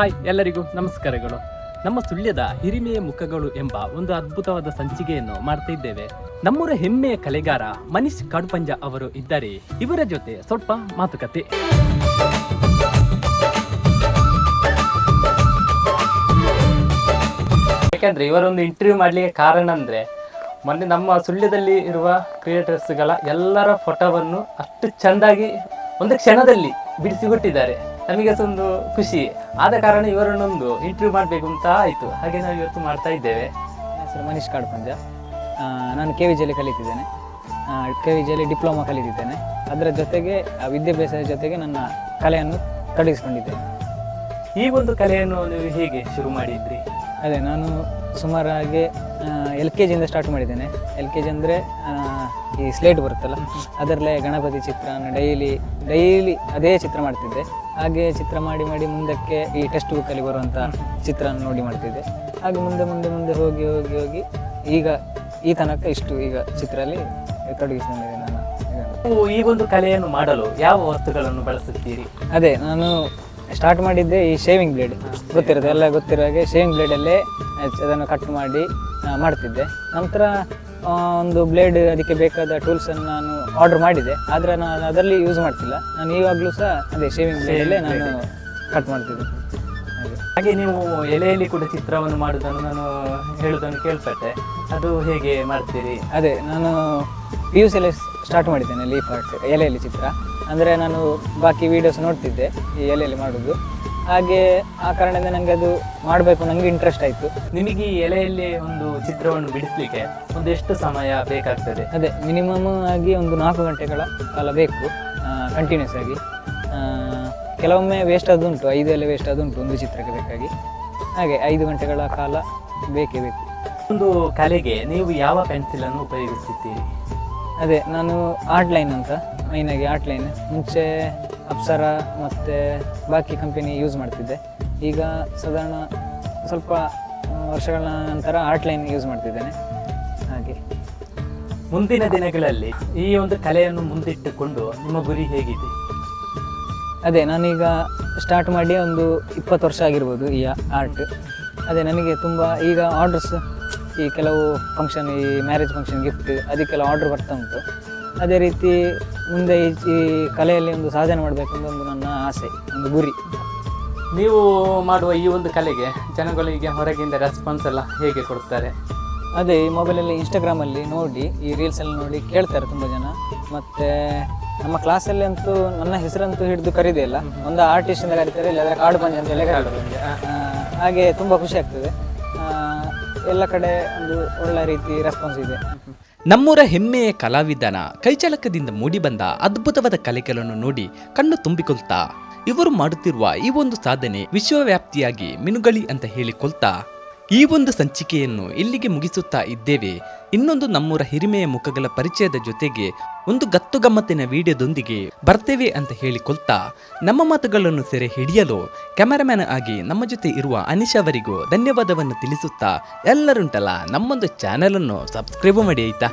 Hi ಎಲ್ಲರಿಗೂ ನಮಸ್ಕಾರಗಳು. ನಮ್ಮ ಸುಳ್ಯದ ಹಿರಿಮೆಯ ಮುಖಗಳು ಎಂಬ ಒಂದು ಅದ್ಭುತವಾದ ಸಂಚಿಕೆಯನ್ನು ಮಾಡ್ತಾ ಇದ್ದೇವೆ. ನಮ್ಮೂರ ಹೆಮ್ಮೆಯ ಕಲೆಗಾರ ಮನೀಶ್ ಕಾಡುಪಂಜ ಅವರು ಇದ್ದಾರೆ. ಇವರ ಜೊತೆ ಸ್ವಲ್ಪ ಮಾತುಕತೆ. ಯಾಕಂದ್ರೆ ಇವರೊಂದು ಇಂಟರ್ವ್ಯೂ ಮಾಡ್ಲಿಕ್ಕೆ ಕಾರಣ ಅಂದ್ರೆ ಮೊನ್ನೆ ನಮ್ಮ ಸುಳ್ಯದಲ್ಲಿ ಇರುವ ಕ್ರಿಯೇಟರ್ಸ್ಗಳ ಎಲ್ಲರ ಫೋಟೋವನ್ನು ಅಷ್ಟು ಚೆಂದಾಗಿ ಒಂದು ಕ್ಷಣದಲ್ಲಿ ಬಿಡಿಸಿಕೊಟ್ಟಿದ್ದಾರೆ. ನಮಗೆ ಅದೊಂದು ಖುಷಿ. ಆದ ಕಾರಣ ಇವರನ್ನೊಂದು ಇಂಟರ್ವ್ಯೂ ಮಾಡಬೇಕು ಅಂತ ಆಯಿತು. ಹಾಗೆ ನಾವು ಇವತ್ತು ಮಾಡ್ತಾ ಇದ್ದೇವೆ. ಸರ್ ಹೆಸರು ಮನೀಶ್ ಕಾಡ್ಪಂಜ ನಾನು ಕೆ ವಿ ಜಿಯಲ್ಲಿ ಕಲಿತಿದ್ದೇನೆ. ಕೆ ವಿ ಜಿಯಲ್ಲಿ ಡಿಪ್ಲೊಮಾ ಕಲಿತಿದ್ದೇನೆ. ಅದರ ಜೊತೆಗೆ ಆ ವಿದ್ಯಾಭ್ಯಾಸದ ಜೊತೆಗೆ ನನ್ನ ಕಲೆಯನ್ನು ತೊಡಗಿಸ್ಕೊಂಡಿದ್ದೇನೆ ಈ ಒಂದು ಕಲೆಯನ್ನು ನೀವು ಹೇಗೆ ಶುರು ಮಾಡಿದ್ರಿ? ಅದೇ ನಾನು ಸುಮಾರಾಗಿ ಎಲ್ ಕೆ ಜಿಯಿಂದ ಸ್ಟಾರ್ಟ್ ಮಾಡಿದ್ದೇನೆ. ಎಲ್ ಕೆ ಜಿ ಅಂದರೆ ಈ ಸ್ಲೇಟ್ ಬರುತ್ತಲ್ಲ ಅದರಲ್ಲೇ ಗಣಪತಿ ಚಿತ್ರ ಡೈಲಿ ಡೈಲಿ ಅದೇ ಚಿತ್ರ ಮಾಡ್ತಿದ್ದೆ. ಹಾಗೆ ಚಿತ್ರ ಮಾಡಿ ಮಾಡಿ ಮುಂದಕ್ಕೆ ಈ ಟೆಕ್ಸ್ಟ್ ಬುಕ್ಕಲ್ಲಿ ಬರುವಂಥ ಚಿತ್ರ ನೋಡಿ ಮಾಡ್ತಿದ್ದೆ. ಹಾಗೆ ಮುಂದೆ ಮುಂದೆ ಮುಂದೆ ಹೋಗಿ ಹೋಗಿ ಹೋಗಿ ಈಗ ಈ ತನಕ ಇಷ್ಟು ಈಗ ಚಿತ್ರದಲ್ಲಿ ತೊಡಗಿಸಿಕೊಂಡಿದ್ದೇನೆ ನಾನು. ಈ ಒಂದು ಕಲೆಯನ್ನು ಮಾಡಲು ಯಾವ ವಸ್ತುಗಳನ್ನು ಬಳಸುತ್ತೀರಿ? ಅದೇ ನಾನು ಸ್ಟಾರ್ಟ್ ಮಾಡಿದ್ದೆ ಈ ಶೇವಿಂಗ್ ಬ್ಲೇಡ್ ಗೊತ್ತಿರುತ್ತೆ ಎಲ್ಲ ಗೊತ್ತಿರೋ ಹಾಗೆ ಶೇವಿಂಗ್ ಬ್ಲೇಡಲ್ಲೇ ಅದನ್ನು ಕಟ್ ಮಾಡಿ ಮಾಡ್ತಿದ್ದೆ. ನಂತರ ಒಂದು ಬ್ಲೇಡ್ ಅದಕ್ಕೆ ಬೇಕಾದ ಟೂಲ್ಸನ್ನು ನಾನು ಆರ್ಡರ್ ಮಾಡಿದೆ. ಆದರೆ ನಾನು ಅದರಲ್ಲಿ ಯೂಸ್ ಮಾಡ್ತಿಲ್ಲ. ನಾನು ಈವಾಗಲೂ ಸಹ ಅದೇ ಶೇವಿಂಗ್ ಬ್ಲೇಡಲ್ಲೇ ನಾನು ಕಟ್ ಮಾಡ್ತಿದ್ದೆ. ಹಾಗೆ. ಹಾಗೆ ನೀವು ಎಲೆಯಲ್ಲಿ ಕೂಡ ಚಿತ್ರವನ್ನು ಮಾಡೋದನ್ನು ನಾನು ಹೇಳೋದನ್ನು ಕೇಳ್ಪಟ್ಟೆ. ಅದು ಹೇಗೆ ಮಾಡ್ತೀರಿ? ಅದೇ ನಾನು ಪಿ ಯು ಸಿಯಲ್ಲಿ ಸ್ಟಾರ್ಟ್ ಮಾಡಿದ್ದೇನೆ ಲೀಫ್ ಆರ್ಟ್ ಎಲೆಯಲ್ಲಿ ಚಿತ್ರ. ಅಂದರೆ ನಾನು ಬಾಕಿ ವೀಡಿಯೋಸ್ ನೋಡ್ತಿದ್ದೆ ಈ ಎಲೆಯಲ್ಲಿ ಮಾಡೋದು. ಹಾಗೆ ಆ ಕಾರಣದಿಂದ ನನಗೆ ಅದು ಮಾಡಬೇಕು ನನಗೆ ಇಂಟ್ರೆಸ್ಟ್ ಆಯಿತು. ನಿಮಗೆ ಈ ಎಲೆಯಲ್ಲಿ ಒಂದು ಚಿತ್ರವನ್ನು ಬಿಡಿಸಲಿಕ್ಕೆ ಒಂದೆಷ್ಟು ಸಮಯ ಬೇಕಾಗ್ತದೆ? ಅದೇ ಮಿನಿಮಮ್ ಆಗಿ ಒಂದು ನಾಲ್ಕು ಗಂಟೆಗಳ ಕಾಲ ಬೇಕು ಕಂಟಿನ್ಯೂಸ್ ಆಗಿ. ಕೆಲವೊಮ್ಮೆ ವೇಸ್ಟ್ ಆದುಂಟು ಐದು ಎಲೆ ವೇಸ್ಟ್ ಆದುಂಟು ಒಂದು ಚಿತ್ರಕ್ಕೆ ಬೇಕಾಗಿ. ಹಾಗೆ ಐದು ಗಂಟೆಗಳ ಕಾಲ ಬೇಕೇ ಬೇಕು. ಒಂದು ಕಲೆಗೆ ನೀವು ಯಾವ ಪೆನ್ಸಿಲನ್ನು ಉಪಯೋಗಿಸುತ್ತೀರಿ ಅದೇ ನಾನು ಆರ್ಟ್ ಲೈನ್ ಅಂತ. ಮೈನಾಗಿ ಆರ್ಟ್ ಲೈನ್ ಮುಂಚೆ ಅಪ್ಸರ ಮತ್ತು ಬಾಕಿ ಕಂಪನಿ ಯೂಸ್ ಮಾಡ್ತಿದ್ದೆ. ಈಗ ಸಾಧಾರಣ ಸ್ವಲ್ಪ ವರ್ಷಗಳ ನಂತರ ಆರ್ಟ್ ಲೈನ್ ಯೂಸ್ ಮಾಡ್ತಿದ್ದೇನೆ. ಹಾಗೆ. ಮುಂದಿನ ದಿನಗಳಲ್ಲಿ ಈ ಒಂದು ಕಲೆಯನ್ನು ಮುಂದಿಟ್ಟುಕೊಂಡು ನಿಮ್ಮ ಗುರಿ ಹೇಗಿದೆ? ಅದೇ ನಾನೀಗ ಸ್ಟಾರ್ಟ್ ಮಾಡಿ ಒಂದು ಇಪ್ಪತ್ತು ವರ್ಷ ಆಗಿರ್ಬೋದು ಈ ಆರ್ಟ್ ಅದೇ ನನಗೆ ತುಂಬ ಈಗ ಆರ್ಡರ್ಸ್ ಈ ಕೆಲವು ಫಂಕ್ಷನ್ ಈ ಮ್ಯಾರೇಜ್ ಫಂಕ್ಷನ್ ಗಿಫ್ಟ್ ಅದಕ್ಕೆಲ್ಲ ಆರ್ಡರ್ ಬರ್ತಾ ಉಂಟು. ಅದೇ ರೀತಿ ಮುಂದೆ ಈ ಈ ಕಲೆಯಲ್ಲಿ ಒಂದು ಸಾಧನೆ ಮಾಡಬೇಕು ಅಂತ ಒಂದು ನನ್ನ ಆಸೆ ಒಂದು ಗುರಿ. ನೀವು ಮಾಡುವ ಈ ಒಂದು ಕಲೆಗೆ ಜನಗಳಿಗೆ ಹೊರಗಿಂದ ರೆಸ್ಪಾನ್ಸ್ ಎಲ್ಲ ಹೇಗೆ ಕೊಡ್ತಾರೆ? ಅದೇ ಈ ಮೊಬೈಲಲ್ಲಿ ಇನ್ಸ್ಟಾಗ್ರಾಮಲ್ಲಿ ನೋಡಿ ಈ ರೀಲ್ಸಲ್ಲಿ ನೋಡಿ ಕೇಳ್ತಾರೆ ತುಂಬ ಜನ. ಮತ್ತು ನಮ್ಮ ಕ್ಲಾಸಲ್ಲಿ ಅಂತೂ ನನ್ನ ಹೆಸರಂತೂ ಹಿಡಿದು ಕರೀದೇ ಇಲ್ಲ. ಒಂದು ಆರ್ಟಿಸ್ಟ್ ಅಂತ ಕರೀತಾರೆ ಇಲ್ಲಾಂದರೆ ಕಾಡು ಪಂಜ ಅಂತ ಹೇಳಿ ಕರೀತಾರೆ. ಆ, ಹಾಗೆ ತುಂಬ ಖುಷಿ ಆಗ್ತದೆ. ಎಲ್ಲ ಕಡೆ ಒಂದು ಒಳ್ಳೆ ರೀತಿ ರೆಸ್ಪಾನ್ಸ್ ಇದೆ. ನಮ್ಮೂರ ಹೆಮ್ಮೆಯ ಕಲಾವಿದನ ಕೈಚಳಕದಿಂದ ಮೂಡಿಬಂದ ಅದ್ಭುತವಾದ ಕಲೆಗಳನ್ನು ನೋಡಿ ಕಣ್ಣು ತುಂಬಿಕೊಳ್ತಾ ಇವರು ಮಾಡುತ್ತಿರುವ ಈ ಒಂದು ಸಾಧನೆ ವಿಶ್ವವ್ಯಾಪ್ತಿಯಾಗಿ ಮಿನುಗಳಿ ಅಂತ ಹೇಳಿಕೊಳ್ತಾ ಈ ಒಂದು ಸಂಚಿಕೆಯನ್ನು ಇಲ್ಲಿಗೆ ಮುಗಿಸುತ್ತಾ ಇದ್ದೇವೆ. ಇನ್ನೊಂದು ನಮ್ಮೂರ ಹಿರಿಮೆಯ ಮುಖಗಳ ಪರಿಚಯದ ಜೊತೆಗೆ ಒಂದು ಗತ್ತು ಗಮ್ಮತ್ತಿನ ವಿಡಿಯೋದೊಂದಿಗೆ ಬರ್ತೇವೆ ಅಂತ ಹೇಳಿಕೊಳ್ತಾ, ನಮ್ಮ ಮಾತುಗಳನ್ನು ಸೆರೆ ಹಿಡಿಯಲು ಕ್ಯಾಮರಾಮ್ಯಾನ್ ಆಗಿ ನಮ್ಮ ಜೊತೆ ಇರುವ ಅನಿಶ್ ಅವರಿಗೂ ಧನ್ಯವಾದವನ್ನು ತಿಳಿಸುತ್ತಾ ಎಲ್ಲರುಂಟಲ್ಲ ನಮ್ಮೊಂದು ಚಾನೆಲನ್ನು ಸಬ್ಸ್ಕ್ರೈಬ್ ಮಾಡಿ ಆಯ್ತಾ?